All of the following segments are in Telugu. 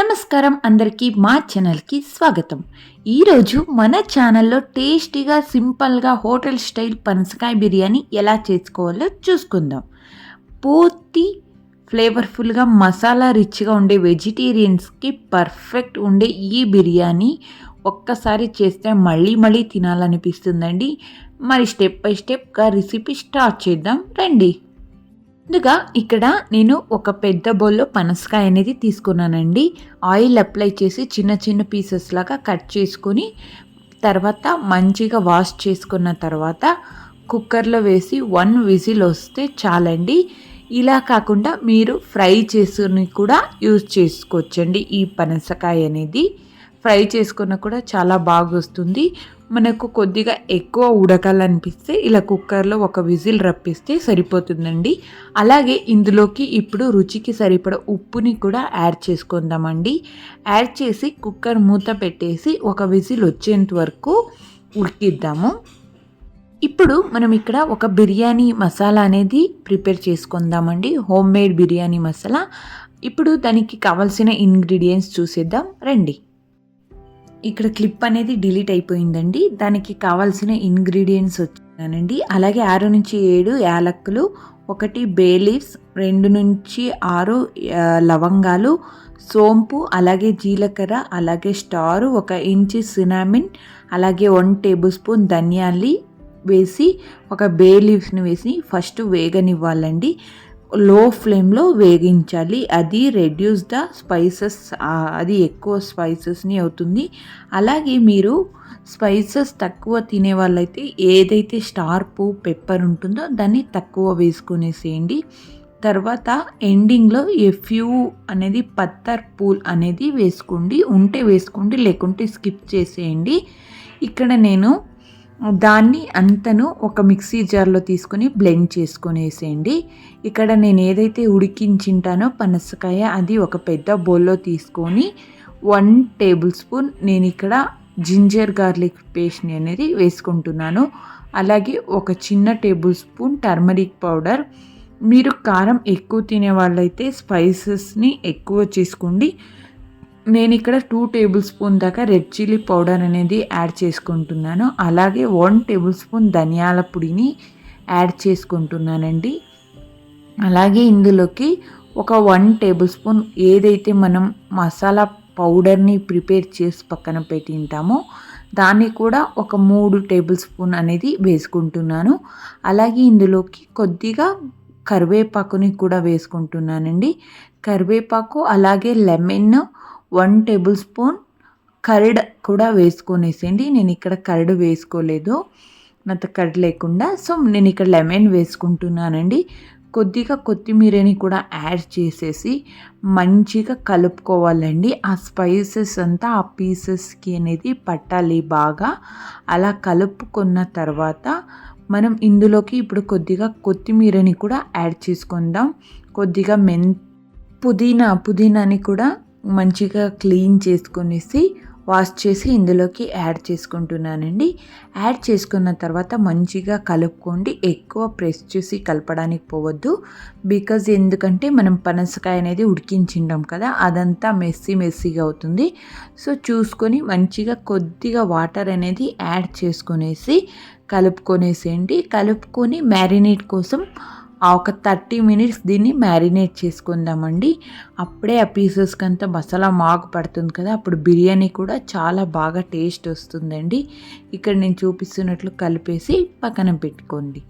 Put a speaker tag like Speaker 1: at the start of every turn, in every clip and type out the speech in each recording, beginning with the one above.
Speaker 1: నమస్కారం అందరికీ మా ఛానల్కి స్వాగతం. ఈరోజు మన ఛానల్లో టేస్టీగా సింపుల్గా హోటల్ స్టైల్ పనసకాయ బిర్యానీ ఎలా చేసుకోవాలో చూసుకుందాం. పూర్తి ఫ్లేవర్ఫుల్గా మసాలా రిచ్గా ఉండే వెజిటేరియన్స్కి పర్ఫెక్ట్ ఉండే ఈ బిర్యానీ ఒక్కసారి చేస్తే మళ్ళీ మళ్ళీ తినాలనిపిస్తుందండి. మరి స్టెప్ బై స్టెప్గా రెసిపీ స్టార్ట్ చేద్దాం. రండి. ముందుగా ఇక్కడ నేను ఒక పెద్ద బౌల్లో పనసకాయ అనేది తీసుకున్నానండి. ఆయిల్ అప్లై చేసి చిన్న చిన్న పీసెస్ లాగా కట్ చేసుకొని తర్వాత మంచిగా వాష్ చేసుకున్న తర్వాత కుక్కర్లో వేసి వన్ విజిల్ వస్తే చాలండి. ఇలా కాకుండా మీరు ఫ్రై చేసుకుని కూడా యూజ్ చేసుకోవచ్చండి ఈ పనసకాయ అనేది. ఫ్రై చేసుకున్న కూడా చాలా బాగా వస్తుంది మనకు కొద్దిగా ఎక్కువ ఉడకాలనిపిస్తే ఇలా కుక్కర్లో ఒక విజిల్ రప్పిస్తే సరిపోతుందండి. అలాగే ఇందులోకి ఇప్పుడు రుచికి సరిపడ ఉప్పుని కూడా యాడ్ చేసుకుందామండి. యాడ్ చేసి కుక్కర్ మూత పెట్టేసి ఒక విజిల్ వచ్చేంత వరకు ఉడికిద్దాము. ఇప్పుడు మనం ఇక్కడ ఒక బిర్యానీ మసాలా అనేది ప్రిపేర్ చేసుకుందామండి. Homemade biryani masala. ఇప్పుడు దానికి కావాల్సిన ఇంగ్రీడియంట్స్ చూసేద్దాం. రండి. ఇక్కడ క్లిప్ అనేది డిలీట్ అయిపోయిందండి. దానికి కావాల్సిన ఇంగ్రీడియంట్స్ వచ్చానండి అలాగే ఆరు నుంచి ఏడు యాలక్కులు ఒకటి బే లీవ్స్ రెండు నుంచి ఆరు లవంగాలు సోంపు అలాగే జీలకర్ర అలాగే స్టారు ఒక ఇంచి సినామిన్ అలాగే వన్ టేబుల్ స్పూన్ ధనియాలి వేసి ఒక బే లీవ్స్ని వేసి ఫస్ట్ వేగనివ్వాలండి. లో ఫ్లేమ్లో వేగించాలి. అది రెడ్యూస్ ద స్పైసెస్ అది ఎక్కువ స్పైసెస్ని అవుతుంది. అలాగే మీరు స్పైసెస్ తక్కువ తినే వాళ్ళైతే ఏదైతే స్టార్ పూ పెప్పర్ ఉంటుందో దాన్ని తక్కువ వేసుకునేసేయండి. తర్వాత ఎండింగ్లో ఎఫ్యూ అనేది పత్తర్ పూల్ అనేది వేసుకోండి. ఉంటే వేసుకోండి లేకుంటే స్కిప్ చేసేయండి. ఇక్కడ నేను దాన్ని అంతను ఒక మిక్సీ జార్లో తీసుకొని బ్లెండ్ చేసుకొని వేసేయండి ఇక్కడ నేను ఏదైతే ఉడికించింటానో పనసకాయ అది ఒక పెద్ద బౌల్లో తీసుకొని వన్ టేబుల్ స్పూన్ నేను ఇక్కడ జింజర్ గార్లిక్ పేస్ట్ని అనేది వేసుకుంటున్నాను. అలాగే ఒక చిన్న టేబుల్ స్పూన్ టర్మరిక్ పౌడర్. మీరు కారం ఎక్కువ తినే వాళ్ళైతే స్పైసెస్ని ఎక్కువ చేసుకోండి. నేను ఇక్కడ టూ టేబుల్ స్పూన్ దాకా రెడ్ చిల్లీ పౌడర్ అనేది యాడ్ చేసుకుంటున్నాను. అలాగే వన్ టేబుల్ స్పూన్ ధనియాల పొడిని యాడ్ చేసుకుంటున్నానండి. అలాగే ఇందులోకి ఒక వన్ టేబుల్ స్పూన్ ఏదైతే మనం మసాలా పౌడర్ని ప్రిపేర్ చేసి పక్కన పెట్టింటామో దాన్ని కూడా ఒక మూడు టేబుల్ స్పూన్ అనేది వేసుకుంటున్నాను. అలాగే ఇందులోకి కొద్దిగా కరివేపాకుని కూడా వేసుకుంటున్నానండి. కరివేపాకు అలాగే lemon one tablespoon curd కూడా వేసుకొనేసేయండి. నేను ఇక్కడ కర్డ్ వేసుకోలేదు. నాతో కర్డ్ లేకుండా. సో నేను ఇక్కడ లెమన్ వేసుకుంటున్నానండి. కొద్దిగా కొత్తిమీరని కూడా యాడ్ చేసేసి మంచిగా కలుపుకోవాలండి. ఆ స్పైసెస్ అంతా ఆ పీసెస్కి అనేది పట్టాలి బాగా. అలా కలుపుకున్న తర్వాత మనం ఇందులోకి ఇప్పుడు కొద్దిగా కొత్తిమీరని కూడా యాడ్ చేసుకుందాం. కొద్దిగా మెన్ పుదీనా పుదీనాని కూడా మంచిగా క్లీన్ చేసుకునేసి వాష్ చేసి ఇందులోకి యాడ్ చేసుకుంటున్నానండి. యాడ్ చేసుకున్న తర్వాత మంచిగా కలుపుకోండి. ఎక్కువ ప్రెస్ చేసి కలపడానికి పోవద్దు. బికాజ్ ఎందుకంటే మనం పనసకాయ అనేది ఉడికించింటాం కదా అదంతా మెస్సీ మెస్సీగా అవుతుంది. సో చూసుకొని మంచిగా కొద్దిగా వాటర్ అనేది యాడ్ చేసుకునేసి కలుపుకొనేసేయండి. కలుపుకొని మ్యారినేట్ కోసం ఒక థర్టీ మినిట్స్ దీన్ని మ్యారినేట్ చేసుకుందామండి. అప్పుడే ఆ పీసెస్కి అంతా మసాలా మాకు పడుతుంది కదా అప్పుడు బిర్యానీ కూడా చాలా బాగా టేస్ట్ వస్తుందండి. ఇక్కడ నేను చూపిస్తున్నట్లు కలిపేసి పక్కన పెట్టుకోండి.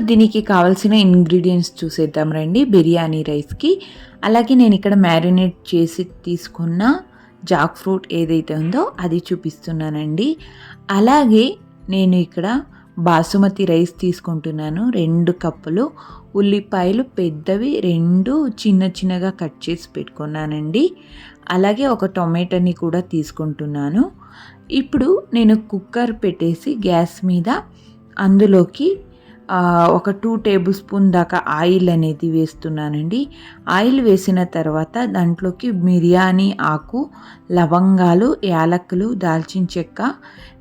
Speaker 1: ఇప్పుడు దీనికి కావాల్సిన ఇంగ్రీడియంట్స్ చూసేద్దాం రండి. బిర్యానీ రైస్కి. అలాగే నేను ఇక్కడ మ్యారినేట్ చేసి తీసుకున్న జాక్ ఫ్రూట్ ఏదైతే ఉందో అది చూపిస్తున్నానండి. అలాగే నేను ఇక్కడ బాసుమతి రైస్ తీసుకుంటున్నాను. రెండు కప్పులు ఉల్లిపాయలు పెద్దవి రెండు చిన్న చిన్నగా కట్ చేసి పెట్టుకున్నానండి. అలాగే ఒక టొమాటోని కూడా తీసుకుంటున్నాను. ఇప్పుడు నేను కుక్కర్ పెట్టేసి గ్యాస్ మీద అందులోకి ఒక టూ టేబుల్ స్పూన్ దాకా ఆయిల్ అనేది వేస్తున్నానండి. ఆయిల్ వేసిన తర్వాత దాంట్లోకి బిర్యానీ ఆకు లవంగాలు యాలక్కులు దాల్చిన చెక్క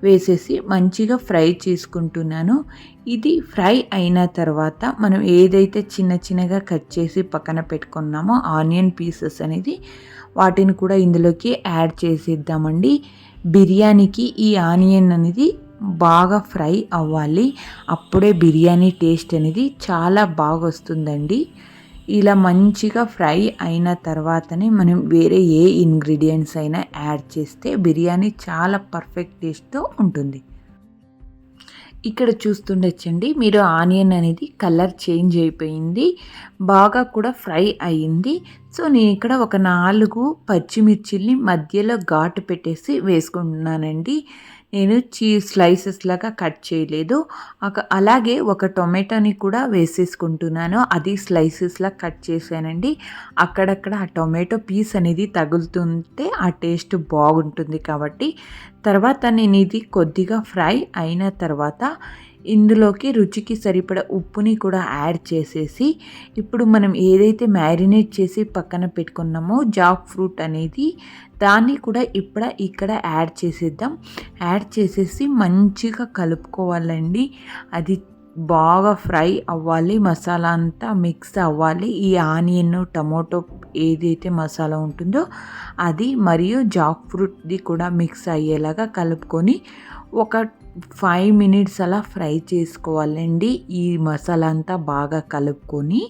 Speaker 1: వేసేసి మంచిగా ఫ్రై చేసుకుంటున్నాను. ఇది ఫ్రై అయిన తర్వాత మనం ఏదైతే చిన్న చిన్నగా కట్ చేసి పక్కన పెట్టుకున్నామో ఆనియన్ పీసెస్ అనేది వాటిని కూడా ఇందులోకి యాడ్ చేసేద్దామండి. బిర్యానీకి ఈ ఆనియన్ అనేది బాగా ఫ్రై అవ్వాలి. అప్పుడే బిర్యానీ టేస్ట్ అనేది చాలా బాగా వస్తుందండి ఇలా మంచిగా ఫ్రై అయిన తర్వాతనే మనం వేరే ఏ ఇంగ్రీడియంట్స్ అయినా యాడ్ చేస్తే బిర్యానీ చాలా పర్ఫెక్ట్ టేస్ట్తో ఉంటుంది. ఇక్కడ చూస్తుండొచ్చండి మీరు ఆనియన్ అనేది కలర్ చేంజ్ అయిపోయింది బాగా కూడా ఫ్రై అయ్యింది. సో నేను ఇక్కడ ఒక నాలుగు పచ్చిమిర్చిల్ని మధ్యలో ఘాటు పెట్టేసి వేసుకుంటున్నానండి. నేను చీజ్ స్లైసెస్ లాగా కట్ చేయలేదు. అలాగే ఒక టొమాటోని కూడా వేసేసుకుంటున్నాను. అది స్లైసెస్లా కట్ చేశానండి. అక్కడక్కడ ఆ టొమాటో పీస్ అనేది తగులుతుంటే ఆ టేస్ట్ బాగుంటుంది కాబట్టి. తర్వాత నేను ఇది కొద్దిగా ఫ్రై అయిన తర్వాత ఇందులోకి రుచికి సరిపడ ఉప్పుని కూడా యాడ్ చేసేసి ఇప్పుడు మనం ఏదైతే మ్యారినేట్ చేసి పక్కన పెట్టుకున్నామో జాక్ ఫ్రూట్ అనేది దాన్ని కూడా ఇప్పుడు ఇక్కడ యాడ్ చేసేద్దాం. యాడ్ చేసేసి మంచిగా కలుపుకోవాలండి. అది బాగా ఫ్రై అవ్వాలి మసాలా అంతా మిక్స్ అవ్వాలి. ఈ ఆనియన్ టమోటో ఏదైతే మసాలా ఉంటుందో అది మరియు జాక్ ఫ్రూట్ది కూడా మిక్స్ అయ్యేలాగా కలుపుకొని ఒక ఫైవ్ మినిట్స్ అలా ఫ్రై చేసుకోవాలండి. ఈ మసాలా అంతా బాగా కలుపుకొని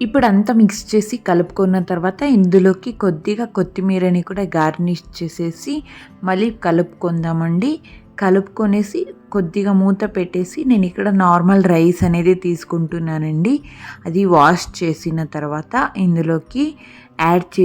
Speaker 1: ఇప్పుడు అంతా మిక్స్ చేసి కలుపుకున్న తర్వాత ఇందులోకి కొద్దిగా కొత్తిమీరని కూడా గార్నిష్ చేసేసి మళ్ళీ కలుపుకుందామండి. కలుపుకొనేసి కొద్దిగా మూత పెట్టేసి నేను ఇక్కడ నార్మల్ రైస్ అనేది తీసుకుంటున్నానండి. అది వాష్ చేసిన తర్వాత ఇందులోకి యాడ్ చే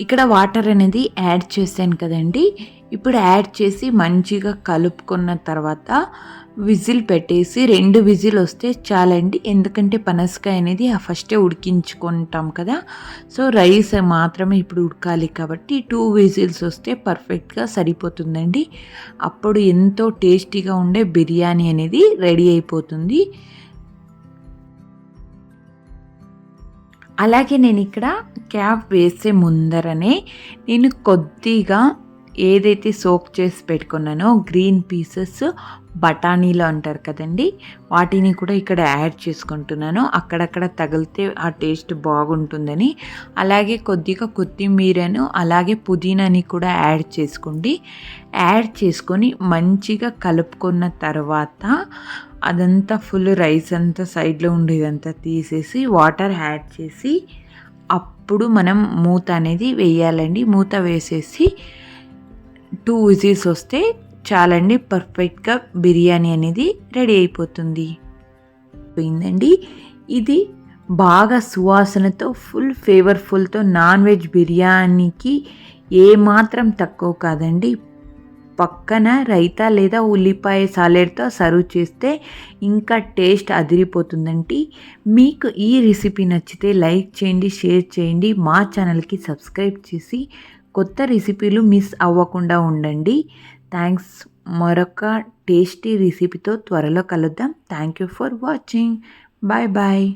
Speaker 1: ఇక్కడ వాటర్ అనేది యాడ్ చేశాను కదండి. ఇప్పుడు యాడ్ చేసి మంచిగా కలుపుకున్న తర్వాత విజిల్ పెట్టేసి రెండు విజిల్ వస్తే చాలండి. ఎందుకంటే పనసకాయ అనేది ఆ ఫస్టే ఉడికించుకుంటాం కదా. సో రైస్ మాత్రమే ఇప్పుడు ఉడకాలి కాబట్టి టూ విజిల్స్ వస్తే పర్ఫెక్ట్గా సరిపోతుందండి. అప్పుడు ఎంతో టేస్టీగా ఉండే బిర్యానీ అనేది రెడీ అయిపోతుంది. అలాగే నేను ఇక్కడ క్యాప్ వేసే ముందరనే నేను కొద్దిగా ఏదైతే సోక్ చేసి పెట్టుకున్నానో గ్రీన్ పీసెస్ బఠానీలు అంటారు కదండి వాటిని కూడా ఇక్కడ యాడ్ చేసుకుంటున్నాను. అక్కడక్కడ తగిలితే ఆ టేస్ట్ బాగుంటుందని. అలాగే కొద్దిగా కొత్తిమీరను అలాగే పుదీనాని కూడా యాడ్ చేసుకోండి. యాడ్ చేసుకొని మంచిగా కలుపుకున్న తర్వాత అదంతా ఫుల్ రైస్ అంతా సైడ్లో ఉండేదంతా తీసేసి వాటర్ యాడ్ చేసి అప్పుడు మనం మూత అనేది వేయాలండి. మూత వేసేసి టూ విజిల్స్ వస్తే చాలండి పర్ఫెక్ట్గా బిర్యానీ అనేది రెడీ అయిపోతుంది. పోయిందండి. ఇది బాగా సువాసనతో ఫుల్ ఫ్లేవర్ఫుల్తో నాన్ వెజ్ బిర్యానీకి ఏమాత్రం తక్కువ కాదండి. పక్కన రైతా లేదా ఉల్లిపాయ సాలెడ్తో సర్వ్ చేస్తే ఇంకా టేస్ట్ అదిరిపోతుందండి. మీకు ఈ రెసిపీ నచ్చితే లైక్ చేయండి షేర్ చేయండి మా ఛానల్కి సబ్స్క్రైబ్ చేసి కొత్త రెసిపీలు మిస్ అవ్వకుండా ఉండండి. థ్యాంక్స్. మరొక టేస్టీ రెసిపీతో త్వరలో కలుద్దాం. Thank you for watching. Bye bye.